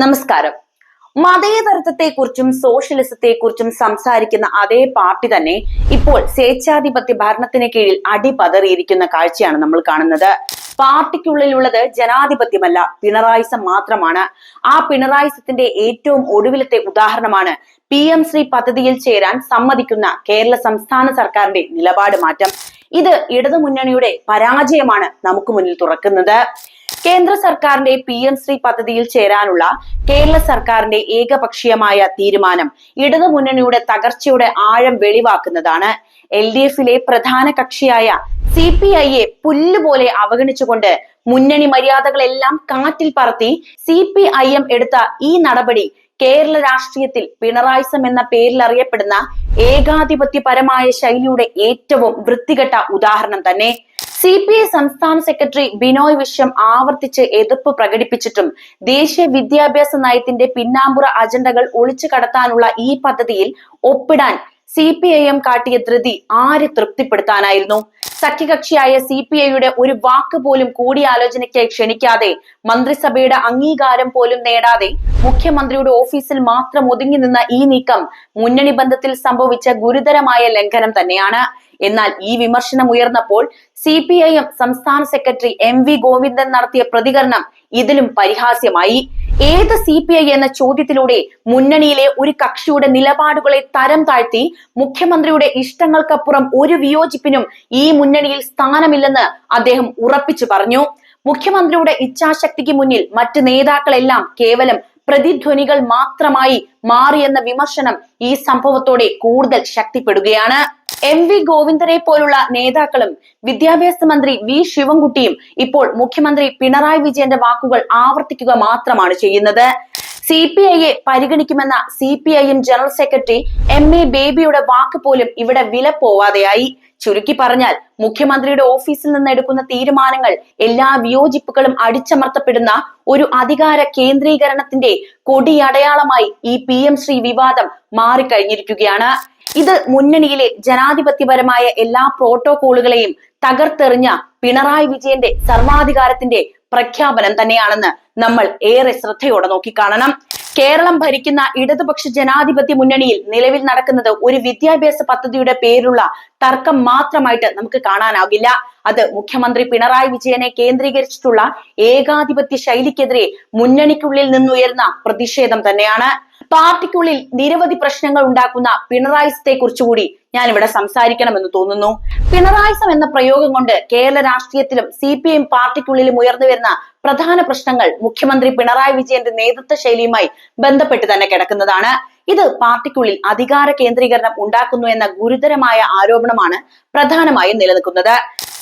നമസ്കാരം. മതേതരത്വത്തെക്കുറിച്ചും സോഷ്യലിസത്തെക്കുറിച്ചും സംസാരിക്കുന്ന അതേ പാർട്ടി തന്നെ ഇപ്പോൾ സ്വേച്ഛാധിപത്യ ഭരണത്തിന് കീഴിൽ അടിപതറിയിരിക്കുന്ന കാഴ്ചയാണ് നമ്മൾ കാണുന്നത്. പാർട്ടിക്കുള്ളിലുള്ളത് ജനാധിപത്യമല്ല പിണറായിസം മാത്രമാണ്. ആ പിണറായിസത്തിന്റെ ഏറ്റവും ഒടുവിലത്തെ ഉദാഹരണമാണ് പി എം ശ്രീ പദ്ധതിയിൽ ചേരാൻ സമ്മതിക്കുന്ന കേരള സംസ്ഥാന സർക്കാരിന്റെ നിലപാട് മാറ്റം. ഇത് ഇടതുമുന്നണിയുടെ പരാജയമാണ് നമുക്ക് മുന്നിൽ തുറക്കുന്നത്. കേന്ദ്ര സർക്കാരിന്റെ പി എം ശ്രീ പദ്ധതിയിൽ ചേരാനുള്ള കേരള സർക്കാരിന്റെ ഏകപക്ഷീയമായ തീരുമാനം ഇടതു മുന്നണിയുടെ തകർച്ചയുടെ ആഴം വെളിവാക്കുന്നതാണ്. എൽ ഡി എഫിലെ പ്രധാന കക്ഷിയായ സി പി ഐയെ പുല്ലുപോലെ അവഗണിച്ചുകൊണ്ട് മുന്നണി മര്യാദകളെല്ലാം കാറ്റിൽ പറത്തി സി പി ഐ എം എടുത്ത ഈ നടപടി കേരള രാഷ്ട്രീയത്തിൽ പിണറായിസം എന്ന പേരിൽ അറിയപ്പെടുന്ന ഏകാധിപത്യപരമായ ശൈലിയുടെ ഏറ്റവും വൃത്തികെട്ട ഉദാഹരണം തന്നെ. സി പി ഐ സംസ്ഥാന സെക്രട്ടറി ബിനോയ് വിശ്വം ആവർത്തിച്ച് എതിർപ്പ് പ്രകടിപ്പിച്ചിട്ടും ദേശീയ വിദ്യാഭ്യാസ നയത്തിന്റെ പിന്നാമ്പുറ അജണ്ടകൾ ഒളിച്ചു കടത്താനുള്ള ഈ പദ്ധതിയിൽ ഒപ്പിടാൻ സി പി ഐ എം കാട്ടിയ ധൃതി ആരെ തൃപ്തിപ്പെടുത്താനായിരുന്നു? സഖ്യകക്ഷിയായ സി പി ഐയുടെ ഒരു വാക്ക് പോലും കൂടിയാലോചനയ്ക്കായി ക്ഷണിക്കാതെ മന്ത്രിസഭയുടെ അംഗീകാരം പോലും നേടാതെ മുഖ്യമന്ത്രിയുടെ ഓഫീസിൽ മാത്രം ഒതുങ്ങി നിന്ന ഈ നീക്കം മുന്നണി ബന്ധത്തിൽ സംഭവിച്ച ഗുരുതരമായ ലംഘനം തന്നെയാണ്. എന്നാൽ ഈ വിമർശനം ഉയർന്നപ്പോൾ സി പി ഐ എം സംസ്ഥാന സെക്രട്ടറി എം വി ഗോവിന്ദൻ നടത്തിയ പ്രതികരണം ഇതിലും പരിഹാസ്യമായി. ഏത് സി പി ഐ എന്ന ചോദ്യത്തിലൂടെ മുന്നണിയിലെ ഒരു കക്ഷിയുടെ നിലപാടുകളെ തരം താഴ്ത്തി മുഖ്യമന്ത്രിയുടെ ഇഷ്ടങ്ങൾക്കപ്പുറം ഒരു വിയോജിപ്പിനും ഈ മുന്നണിയിൽ സ്ഥാനമില്ലെന്ന് അദ്ദേഹം ഉറപ്പിച്ചു പറഞ്ഞു. മുഖ്യമന്ത്രിയുടെ ഇച്ഛാശക്തിക്ക് മുന്നിൽ മറ്റ് നേതാക്കളെല്ലാം കേവലം പ്രതിധ്വനികൾ മാത്രമായി മാറിയെന്ന വിമർശനം ഈ സംഭവത്തോടെ കൂടുതൽ ശക്തിപ്പെടുകയാണ്. എം വി ഗോവിന്ദരെ പോലുള്ള നേതാക്കളും വിദ്യാഭ്യാസ മന്ത്രി വി ശിവൻകുട്ടിയും ഇപ്പോൾ മുഖ്യമന്ത്രി പിണറായി വിജയന്റെ വാക്കുകൾ ആവർത്തിക്കുക മാത്രമാണ് ചെയ്യുന്നത്. സി പി ഐയെ പരിഗണിക്കുമെന്ന C P I M general secretary M A ബേബിയുടെ വാക്ക് പോലും ഇവിടെ വില പോവാതെയായി. ചുരുക്കി പറഞ്ഞാൽ മുഖ്യമന്ത്രിയുടെ ഓഫീസിൽ നിന്ന് എടുക്കുന്ന തീരുമാനങ്ങൾ എല്ലാ വിയോജിപ്പുകളും അടിച്ചമർത്തപ്പെടുന്ന ഒരു അധികാര കേന്ദ്രീകരണത്തിന്റെ കൊടിയടയാളമായി ഈ പി എം ശ്രീ വിവാദം മാറിക്കഴിഞ്ഞിരിക്കുകയാണ്. ഇത് മുന്നണിയിലെ ജനാധിപത്യപരമായ എല്ലാ പ്രോട്ടോകോളുകളെയും തകർത്തെറിഞ്ഞ പിണറായി വിജയന്റെ സർവാധികാരത്തിന്റെ പ്രഖ്യാപനം തന്നെയാണെന്ന് നമ്മൾ ഏറെ ശ്രദ്ധയോടെ നോക്കിക്കാണണം. കേരളം ഭരിക്കുന്ന ഇടതുപക്ഷ ജനാധിപത്യ മുന്നണിയിൽ നിലവിൽ നടക്കുന്നത് ഒരു വിദ്യാഭ്യാസ പദ്ധതിയുടെ പേരുള്ള തർക്കം മാത്രമായിട്ട് നമുക്ക് കാണാനാകില്ല. അത് മുഖ്യമന്ത്രി പിണറായി വിജയനെ കേന്ദ്രീകരിച്ചിട്ടുള്ള ഏകാധിപത്യ ശൈലിക്കെതിരെ മുന്നണിക്കുള്ളിൽ നിന്നുയർന്ന പ്രതിഷേധം തന്നെയാണ്. പാർട്ടിക്കുള്ളിൽ നിരവധി പ്രശ്നങ്ങൾ ഉണ്ടാക്കുന്ന പിണറായിസത്തെ കുറിച്ചുകൂടി ഞാൻ ഇവിടെ സംസാരിക്കണമെന്ന് തോന്നുന്നു. പിണറായിസം എന്ന പ്രയോഗം കൊണ്ട് കേരള രാഷ്ട്രീയത്തിലും സി പി എം പാർട്ടിക്കുള്ളിലും ഉയർന്നു വരുന്ന പ്രധാന പ്രശ്നങ്ങൾ മുഖ്യമന്ത്രി പിണറായി വിജയന്റെ നേതൃത്വ ശൈലിയുമായി ബന്ധപ്പെട്ട് തന്നെ കിടക്കുന്നതാണ്. ഇത് പാർട്ടിക്കുള്ളിൽ അധികാര കേന്ദ്രീകരണം ഉണ്ടാക്കുന്നു എന്ന ഗുരുതരമായ ആരോപണമാണ് പ്രധാനമായും നിലനിൽക്കുന്നത്.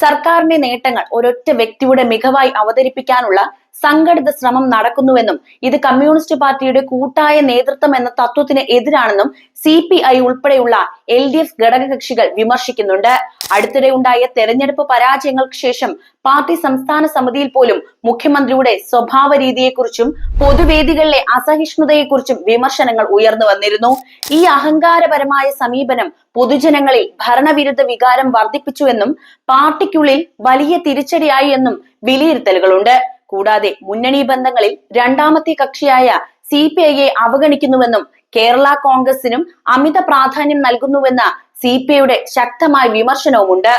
സർക്കാരിന്റെ നേട്ടങ്ങൾ ഒരൊറ്റ വ്യക്തിയുടെ മികവായി അവതരിപ്പിക്കാനുള്ള സംഘടിത ശ്രമം നടക്കുന്നുവെന്നും ഇത് കമ്മ്യൂണിസ്റ്റ് പാർട്ടിയുടെ കൂട്ടായ നേതൃത്വം എന്ന തത്വത്തിന് എതിരാണെന്നും സി പി ഐ ഉൾപ്പെടെയുള്ള എൽ ഡി എഫ് ഘടകകക്ഷികൾ വിമർശിക്കുന്നുണ്ട്. അടുത്തിടെ ഉണ്ടായ തെരഞ്ഞെടുപ്പ് പരാജയങ്ങൾക്ക് ശേഷം പാർട്ടി സംസ്ഥാന സമിതിയിൽ പോലും മുഖ്യമന്ത്രിയുടെ സ്വഭാവ രീതിയെക്കുറിച്ചും പൊതുവേദികളിലെ അസഹിഷ്ണുതയെക്കുറിച്ചും വിമർശനങ്ങൾ ഉയർന്നു വന്നിരുന്നു. ഈ അഹങ്കാരപരമായ സമീപനം പൊതുജനങ്ങളിൽ ഭരണവിരുദ്ധ വികാരം വർദ്ധിപ്പിച്ചുവെന്നും പാർട്ടിക്കുള്ളിൽ വലിയ തിരിച്ചടിയായി എന്നും വിലയിരുത്തലുകളുണ്ട്. കൂടാതെ മുന്നണി ബന്ധങ്ങളിൽ രണ്ടാമത്തെ കക്ഷിയായ സി പി ഐയെ അവഗണിക്കുന്നുവെന്നും കേരള കോൺഗ്രസിനും അമിത പ്രാധാന്യം നൽകുന്നുവെന്ന സി പി ഐയുടെ ശക്തമായ വിമർശനവുമുണ്ട്.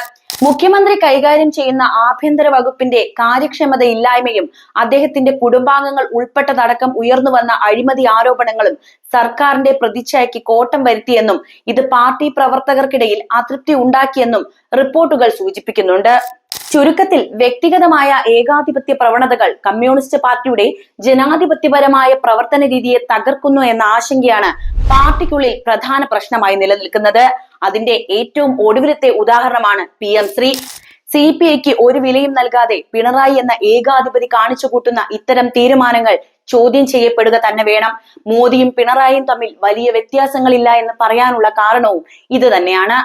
മുഖ്യമന്ത്രി കൈകാര്യം ചെയ്യുന്ന ആഭ്യന്തര വകുപ്പിന്റെ കാര്യക്ഷമത ഇല്ലായ്മയും അദ്ദേഹത്തിന്റെ കുടുംബാംഗങ്ങൾ ഉൾപ്പെട്ടതടക്കം ഉയർന്നു വന്ന അഴിമതി ആരോപണങ്ങളും സർക്കാരിന്റെ പ്രതിച്ഛായയ്ക്ക് കോട്ടം വരുത്തിയെന്നും ഇത് പാർട്ടി പ്രവർത്തകർക്കിടയിൽ അതൃപ്തി ഉണ്ടാക്കിയെന്നും റിപ്പോർട്ടുകൾ സൂചിപ്പിക്കുന്നുണ്ട്. ചുരുക്കത്തിൽ വ്യക്തിഗതമായ ഏകാധിപത്യ പ്രവണതകൾ കമ്മ്യൂണിസ്റ്റ് പാർട്ടിയുടെ ജനാധിപത്യപരമായ പ്രവർത്തന രീതിയെ തകർക്കുന്നു എന്ന ആശങ്കയാണ് പാർട്ടിക്കുള്ളിൽ പ്രധാന പ്രശ്നമായി നിലനിൽക്കുന്നത്. അതിന്റെ ഏറ്റവും ഒടുവിലത്തെ ഉദാഹരണമാണ് P M Shri. C P ഐക്ക് ഒരു വിലയും നൽകാതെ പിണറായി എന്ന ഏകാധിപതി കാണിച്ചു കൂട്ടുന്ന ഇത്തരം തീരുമാനങ്ങൾ ചോദ്യം ചെയ്യപ്പെടുക തന്നെ വേണം. മോദിയും പിണറായിയും തമ്മിൽ വലിയ വ്യത്യാസങ്ങളില്ല എന്ന് പറയാനുള്ള കാരണവും ഇത് തന്നെയാണ്.